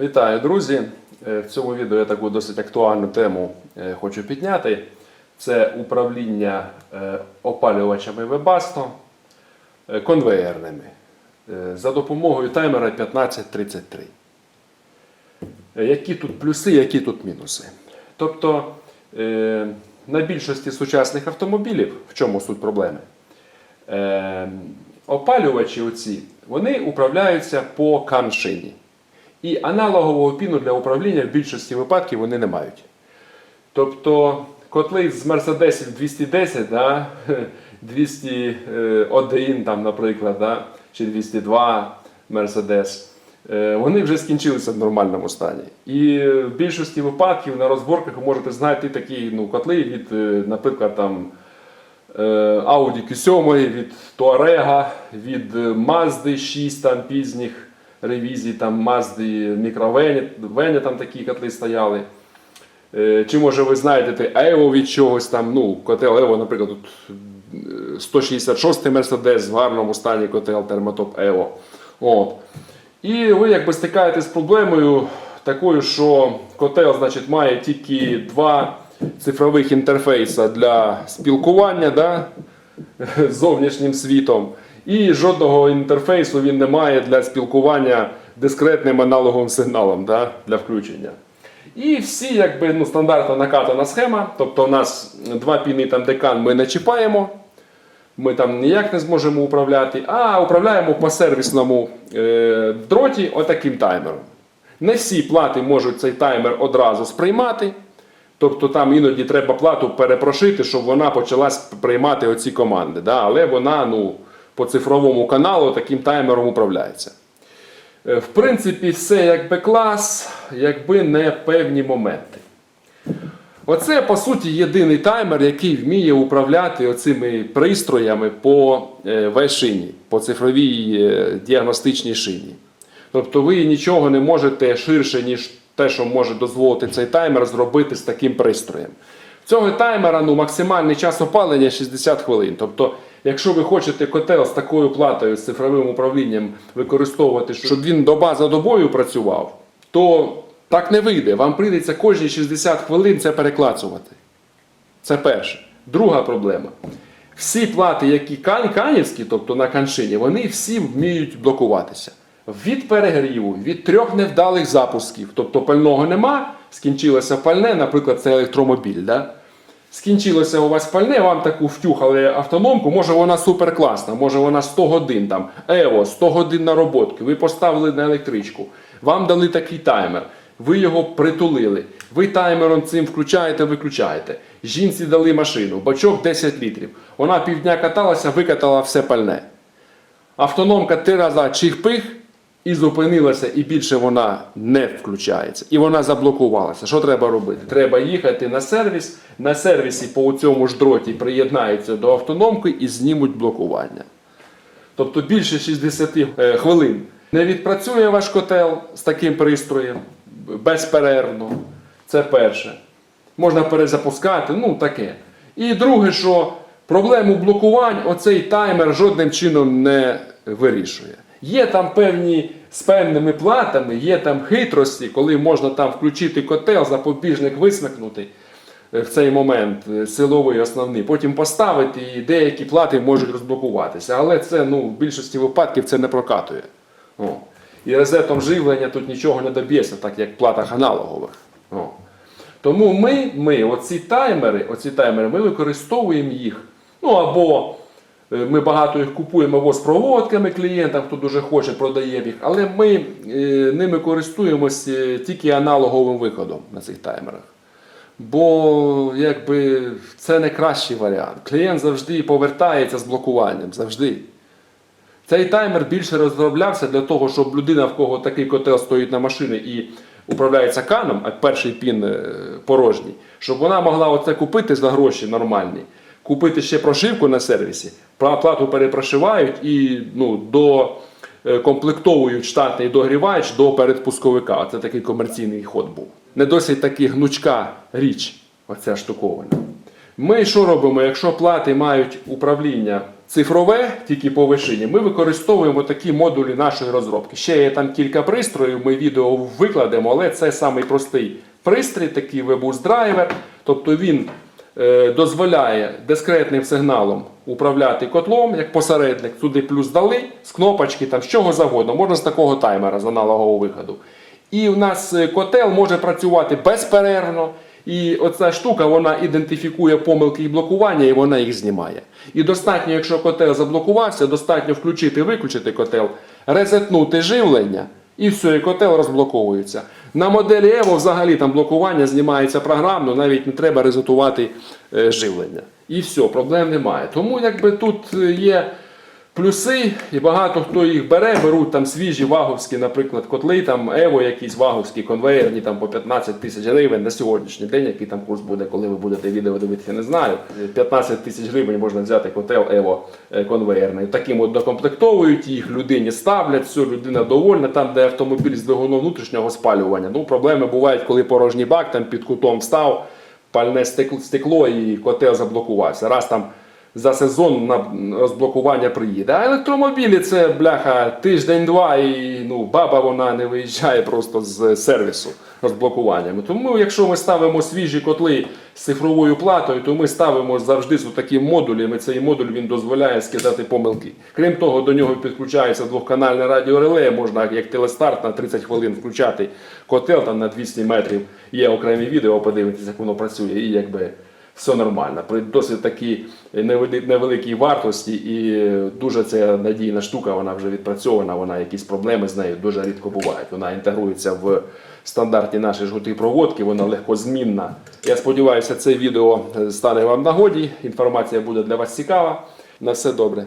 Вітаю, друзі! Е, В цьому відео я таку досить актуальну тему е, хочу підняти. Це управління е, опалювачами Webasto конвеєрними за допомогою таймера 1533. Е, Які тут плюси, які тут мінуси? Тобто на більшості сучасних автомобілів, в чому суть проблеми? Опалювачі оці, вони управляються по каншині. І аналогового піну для управління в більшості випадків вони не мають. Тобто котли з Mercedes 210, да, 201, там, наприклад, да, чи 202 Mercedes, е, вони вже скінчилися в нормальному стані. І в більшості випадків на розборках ви можете знайти такі ну, котли від, е, наприклад, там, е, Audi Q7, від Touareg, від Mazda 6 там, пізніх ревізій, там Mazda мікровені, Вені там такі котли стояли. Е, Чи може ви знаєте Evo від чогось там, ну, котел Evo, наприклад, тут е, 166 Mercedes в гарному стані котел термотоп Evo. От. І ви якби стикаєтесь з проблемою такою, що котел значить, має тільки два цифрових інтерфейса для спілкування да, з зовнішнім світом. І жодного інтерфейсу він не має для спілкування дискретним аналоговим сигналом да, для включення. І всі, якби ну, стандартна накатана схема. Тобто у нас два піни там декан ми не чіпаємо. Ми там ніяк не зможемо управляти, а управляємо по сервісному е, дроті отаким таймером. Не всі плати можуть цей таймер одразу сприймати. Тобто там іноді треба плату перепрошити, щоб вона почала приймати оці команди. Да? Але вона ну, по цифровому каналу таким таймером управляється. Е, В принципі, все якби клас, якби не певні моменти. Оце, по суті, єдиний таймер, який вміє управляти оцими пристроями по е, В-шині, по цифровій е, діагностичній шині. Тобто ви нічого не можете ширше, ніж те, що може дозволити цей таймер, зробити з таким пристроєм. Цього таймера ну, максимальний час опалення 60 хвилин. Тобто, якщо ви хочете котел з такою платою, з цифровим управлінням використовувати, щоб він доба за добою працював, то так не вийде. Вам прийдеться кожні 60 хвилин це переклацувати. Це перше. Друга проблема. Всі плати, які кан- канівські, тобто на каншині, вони всі вміють блокуватися. Від перегріву, від трьох невдалих запусків, тобто пального нема, скінчилося пальне, наприклад, це електромобіль. Да? Скінчилося у вас пальне, вам таку втюхали автономку, може вона суперкласна, може вона 100 годин там, ево, 100 годин нароботки, ви поставили на електричку, вам дали такий таймер, ви його притулили, ви таймером цим включаєте, виключаєте. Жінці дали машину, бачок 10 літрів. Вона півдня каталася, викатала все пальне. Автономка три рази чих-пих і зупинилася, і більше вона не включається. І вона заблокувалася. Що треба робити? Треба їхати на сервіс. На сервісі по цьому ж дроті приєднаються до автономки і знімуть блокування. Тобто більше 60 е, хвилин не відпрацює ваш котел з таким пристроєм безперервно. Це перше. Можна перезапускати, ну таке. І друге, що проблему блокувань оцей таймер жодним чином не вирішує. Є там певні з певними платами, є там хитрості, коли можна там включити котел, запобіжник висмикнути е, в цей момент е, силовий основний, потім поставити і деякі плати можуть розблокуватися. Але це ну, в більшості випадків це не прокатує. О. І резетом живлення тут нічого не доб'ється, так як в платах аналогових. О. Тому ми, ми оці таймери, оці таймери, ми використовуємо їх. Ну або ми багато їх купуємо або з проводками клієнтам, хто дуже хоче, продаємо їх. Але ми е, ними користуємося е, тільки аналоговим виходом на цих таймерах. Бо якби це не кращий варіант. Клієнт завжди повертається з блокуванням. Завжди. Цей таймер більше розроблявся для того, щоб людина, в кого такий котел стоїть на машині і управляється каном, а перший пін е, порожній, щоб вона могла оце купити за гроші нормальні, купити ще прошивку на сервісі, плату перепрошивають і ну, до е, комплектовують штатний догрівач до передпусковика. Це такий комерційний ход був. Не досить таки гнучка річ, оця штуковина. Ми що робимо, якщо плати мають управління цифрове, тільки по вишині, ми використовуємо такі модулі нашої розробки. Ще є там кілька пристроїв, ми відео викладемо, але це самий простий пристрій, такий Webus драйвер. Тобто він дозволяє дискретним сигналом управляти котлом як посередник. Туди плюс дали з кнопочки, там з чого завгодно, можна з такого таймера з аналогового виходу. І у нас е, котел може працювати безперервно. І оця штука вона ідентифікує помилки і блокування, і вона їх знімає. І достатньо, якщо котел заблокувався, достатньо включити, виключити котел, резетнути живлення, і все, і котел розблоковується. На моделі Evo взагалі там блокування знімається програмно, навіть не треба резетувати е, живлення. І все, проблем немає. Тому якби тут е, є плюси, і багато хто їх бере, беруть там свіжі ваговські, наприклад, котли, там Evo якісь ваговські, конвейерні там по 15 тисяч гривень на сьогоднішній день, який там курс буде, коли ви будете відео дивитися, не знаю. 15 тисяч гривень можна взяти котел Evo е, конвейерний. Таким от докомплектовують їх, людині ставлять, все, людина довольна, там, де автомобіль з двигуном внутрішнього спалювання. Ну, проблеми бувають, коли порожній бак там під кутом встав, пальне стекло і котел заблокувався. Раз там за сезон на розблокування приїде. А електромобілі це бляха тиждень-два, і ну, баба вона не виїжджає просто з сервісу розблокуваннями. Тому, якщо ми ставимо свіжі котли з цифровою платою, то ми ставимо завжди з таким модулем. І цей модуль він дозволяє скидати помилки. Крім того, до нього підключається двохканальне радіореле, можна як телестарт на 30 хвилин включати котел там на 200 метрів. Є окремі відео, подивитися, як воно працює, і якби все нормально. При досить такій невеликій вартості і дуже це надійна штука, вона вже відпрацьована, вона якісь проблеми з нею дуже рідко бувають. Вона інтегрується в стандарті нашої жгути проводки, вона легкозмінна. Я сподіваюся, це відео стане вам нагоді. Інформація буде для вас цікава. На все добре.